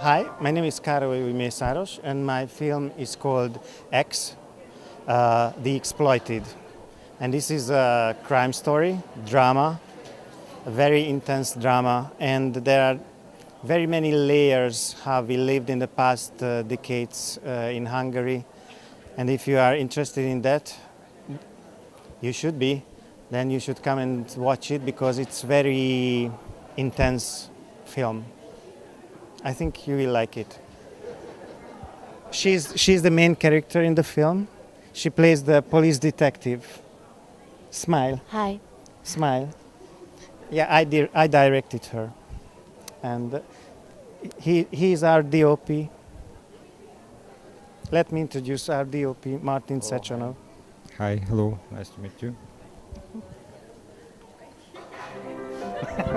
Hi, my name is Karol Mészáros, and my film is called X, uh, The Exploited. And this is a crime story, drama, a very intense drama, and there are very many layers how we lived in the past uh, decades uh, in Hungary. And if you are interested in that, you should be. Then you should come and watch it because it's very intense film. I think you will like it. She's she's the main character in the film. She plays the police detective. Smile, Hi. smile. Yeah, I di- I directed her, and uh, he he is our DOP. Let me introduce our DOP, Martin Sechanov. Hi, hello, nice to meet you.